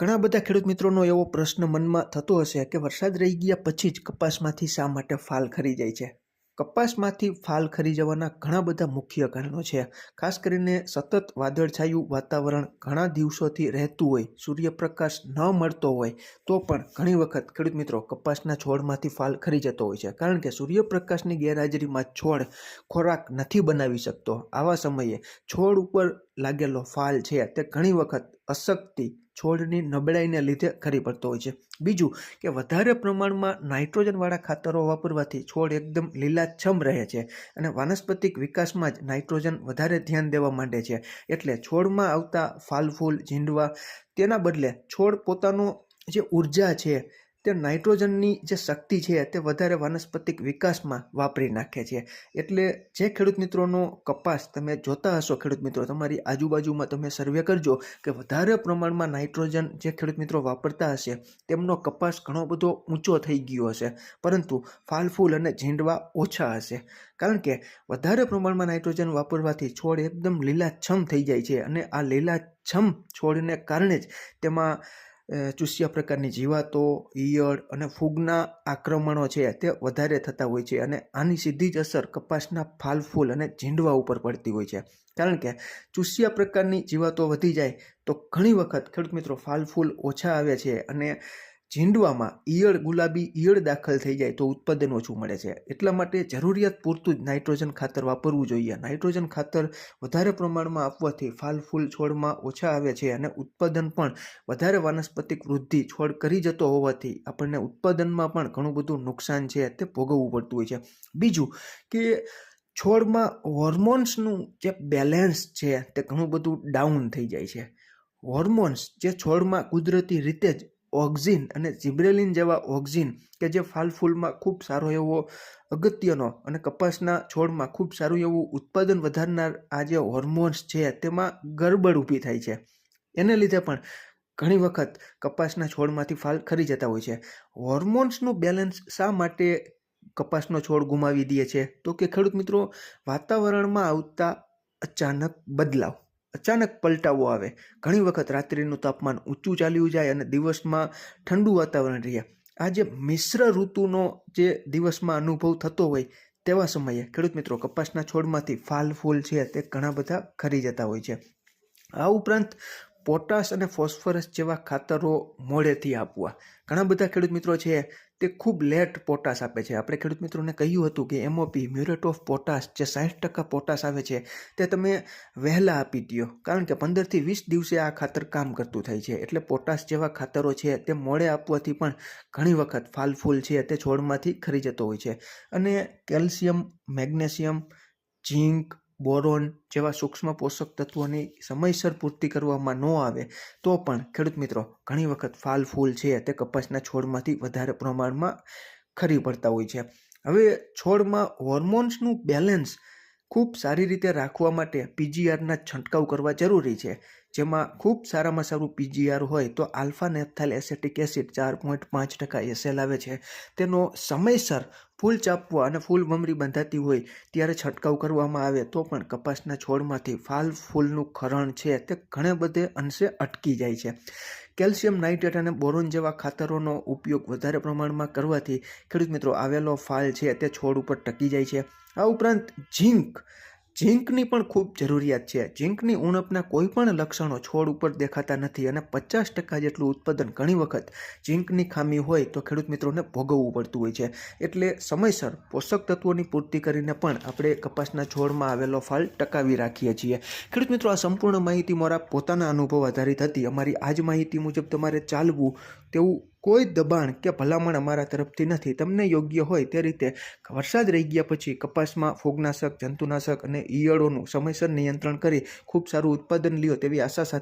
ઘણા બધા ખેડૂત મિત્રોનો એવો પ્રશ્ન મનમાં થતો હશે કે વરસાદ રહી ગયા પછી જ કપાસમાંથી શા માટે ફાલ ખરી જાય છે? કપાસમાંથી ફાલ ખરી જવાના ઘણા બધા મુખ્ય કારણો છે. ખાસ કરીને સતત વાદળછાયું વાતાવરણ ઘણા દિવસોથી રહેતું હોય, સૂર્યપ્રકાશ ન મળતો હોય, તો પણ ઘણી વખત ખેડૂત મિત્રો કપાસના છોડમાંથી ફાલ ખરી જતો હોય છે. કારણ કે સૂર્યપ્રકાશની ગેરહાજરીમાં છોડ ખોરાક નથી બનાવી શકતો. આવા સમયે છોડ ઉપર લાગેલો ફાલ છે તે ઘણી વખત અશક્તિ છોડની નબળાઈને લીધે ખરી પડતો હોય છે. બીજું કે વધારે પ્રમાણમાં નાઇટ્રોજનવાળા ખાતરો વાપરવાથી છોડ એકદમ લીલાછમ રહે છે અને વાનસ્પતિક વિકાસમાં જ નાઇટ્રોજન વધારે ધ્યાન દેવા માંડે છે. એટલે છોડમાં આવતા ફાલ ફૂલ, ઝીંડવા, તેના બદલે છોડ પોતાનો જે ઊર્જા છે તે નાઇટ્રોજનની જે શક્તિ છે તે વધારે વાનસ્પતિક વિકાસમાં વાપરી નાખે છે. એટલે જે ખેડૂત મિત્રોનો કપાસ તમે જોતા હશો, ખેડૂત મિત્રો, તમારી આજુબાજુમાં તમે સર્વે કરજો કે વધારે પ્રમાણમાં નાઇટ્રોજન જે ખેડૂત મિત્રો વાપરતા હશે, તેમનો કપાસ ઘણો બધો ઊંચો થઈ ગયો હશે. પરંતુ ફાલફૂલ અને ઝીંડવા ઓછા હશે. કારણ કે વધારે પ્રમાણમાં નાઇટ્રોજન વાપરવાથી છોડ એકદમ લીલાછમ થઈ જાય છે અને આ લીલાછમ છોડને કારણે જ તેમાં ચૂસ્યા પ્રકારની જીવાતો, ઈયળ અને ફૂગના આક્રમણો છે તે વધારે થતા હોય છે અને આની સીધી જ અસર કપાસના ફાલ, ફૂલ અને ઝીંડવા ઉપર પડતી હોય છે. કારણ કે ચૂસ્યા પ્રકારની જીવાતો વધી જાય તો ઘણી વખત ખેડૂત મિત્રો ફાલ, ફૂલ ઓછા આવે છે અને ઝીંડવામાં ઈયળ, ગુલાબી ઈયળ દાખલ થઈ જાય તો ઉત્પાદન ઓછું મળે છે. એટલા માટે જરૂરિયાત પૂરતું જ નાઇટ્રોજન ખાતર વાપરવું જોઈએ. નાઇટ્રોજન ખાતર વધારે પ્રમાણમાં આપવાથી ફાલ, ફૂલ છોડમાં ઓછા આવે છે અને ઉત્પાદન પણ વધારે વાનસ્પતિક વૃદ્ધિ છોડ કરી જતો હોવાથી આપણને ઉત્પાદનમાં પણ ઘણું બધું નુકસાન છે તે ભોગવવું પડતું હોય છે. બીજું કે છોડમાં હોર્મોન્સનું જે બેલેન્સ છે તે ઘણું બધું ડાઉન થઈ જાય છે. હોર્મોન્સ જે છોડમાં કુદરતી રીતે જ ઓક્ઝિન અને જિબ્રેલિન જેવા ઓક્ઝિન કે જે ફાલ ફૂલમાં ખૂબ સારો એવો અગત્યનો અને કપાસના છોડમાં ખૂબ સારું એવું ઉત્પાદન વધારનાર આ જે હોર્મોન્સ છે તેમાં ગરબડ ઊભી થાય છે. એને લીધે પણ ઘણી વખત કપાસના છોડમાંથી ફાલ ખરી જતા હોય છે. હોર્મોન્સનું બેલેન્સ શા માટે કપાસનો છોડ ગુમાવી દે છે? તો કે ખેડૂત મિત્રો, વાતાવરણમાં આવતા અચાનક બદલાવ. અચાનક પલટાવો આવે. ઘણી વખત રાત્રિનું તાપમાન ઊંચું ચાલ્યું જાય અને દિવસમાં ઠંડુ વાતાવરણ રહે. આ જે મિશ્ર ઋતુનો જે દિવસમાં અનુભવ થતો હોય તેવા સમયે ખેડૂત મિત્રો કપાસના છોડમાંથી ફાલ ફૂલ છે તે ઘણા બધા ખરી જતા હોય છે. આ ઉપરાંત પોટાશ અને ફોસ્ફરસ જેવા ખાતરો મોડેથી આપવા. ઘણા બધા ખેડૂત મિત્રો છે, તે ખૂબ લેટ પોટાશ આપે છે. આપણે ખેડૂત મિત્રોને કહ્યું હતું કે એમઓપી મ્યુરેટ ઓફ પોટાશ, જે સાઠ ટકા પોટાશ આવે છે, તે તમે વહેલા આપી દો કારણ કે પંદરથી વીસ દિવસે આ ખાતર કામ કરતું થાય છે. એટલે પોટાશ જેવા ખાતરો છે, તે મોડે આપવાથી પણ ઘણી વખત ફાલફૂલ છે, તે છોડમાંથી ખરી જતો હોય છે. અને કેલ્શિયમ, મેગ્નેશિયમ, ઝીંક બોરોન જેવા સૂક્ષ્મ પોષક તત્વોની સમયસર પૂર્તિ કરવામાં ન આવે, તો પણ ખેડૂત મિત્રો, ઘણી વખત ફાલ ફૂલ છે તે કપાસના છોડમાંથી વધારે પ્રમાણમાં ખરી પડતા હોય છે. હવે છોડમાં હોર્મોન્સનું બેલેન્સ ખૂબ સારી રીતે રાખવા માટે પીજીઆરના છંટકાવ કરવા જરૂરી છે. જેમાં ખૂબ સારામાં સારું પીજીઆર હોય તો આલ્ફા નેપ્થાલ એસેટિક એસિડ ચાર પોઈન્ટ પાંચ ટકા એસેલ આવે છે. તેનો સમયસર ફૂલ ચાપવા અને ફૂલ મમરી બંધાતી હોય ત્યારે છંટકાવ કરવામાં આવે તો પણ કપાસના છોડમાંથી ફાલ ફૂલનું ખરણ છે તે ઘણે બધે અંશે અટકી જાય છે. કેલ્શિયમ નાઇટ્રેટ અને બોરોન જેવા ખાતરોનો ઉપયોગ વધારે પ્રમાણમાં કરવાથી ખેડૂત મિત્રો, આવેલો ફાલ છે તે છોડ ઉપર ટકી જાય છે. આ ઉપરાંત ઝીંક ઝીંકની પણ ખૂબ જરૂરિયાત છે. ઝીંકની ઉણપના કોઈ પણ લક્ષણો છોડ ઉપર દેખાતા નથી અને પચાસ ટકા જેટલું ઉત્પાદન ઘણી વખત ઝીંકની ખામી હોય તો ખેડૂત મિત્રોને ભોગવવું પડતું હોય છે. એટલે સમયસર પોષક તત્વોની પૂર્તિ કરીને પણ આપણે કપાસના છોડમાં આવેલો ફાલ ટકાવી રાખીએ છીએ. ખેડૂત મિત્રો, આ સંપૂર્ણ માહિતી મારા પોતાના અનુભવ આધારિત હતી. અમારી આ જ માહિતી મુજબ તમારે ચાલવું તેવું કોઈ દબાણ કે ભલામણ અમારા તરફથી નથી. તમને યોગ્ય હોય તે રીતે વરસાદ રહી ગયા પછી કપાસમાં ફૂગનાશક, જંતુનાશક અને ઈયળોનું સમયસર નિયંત્રણ કરી ખૂબ સારું ઉત્પાદન લ્યો તેવી આશા સાથે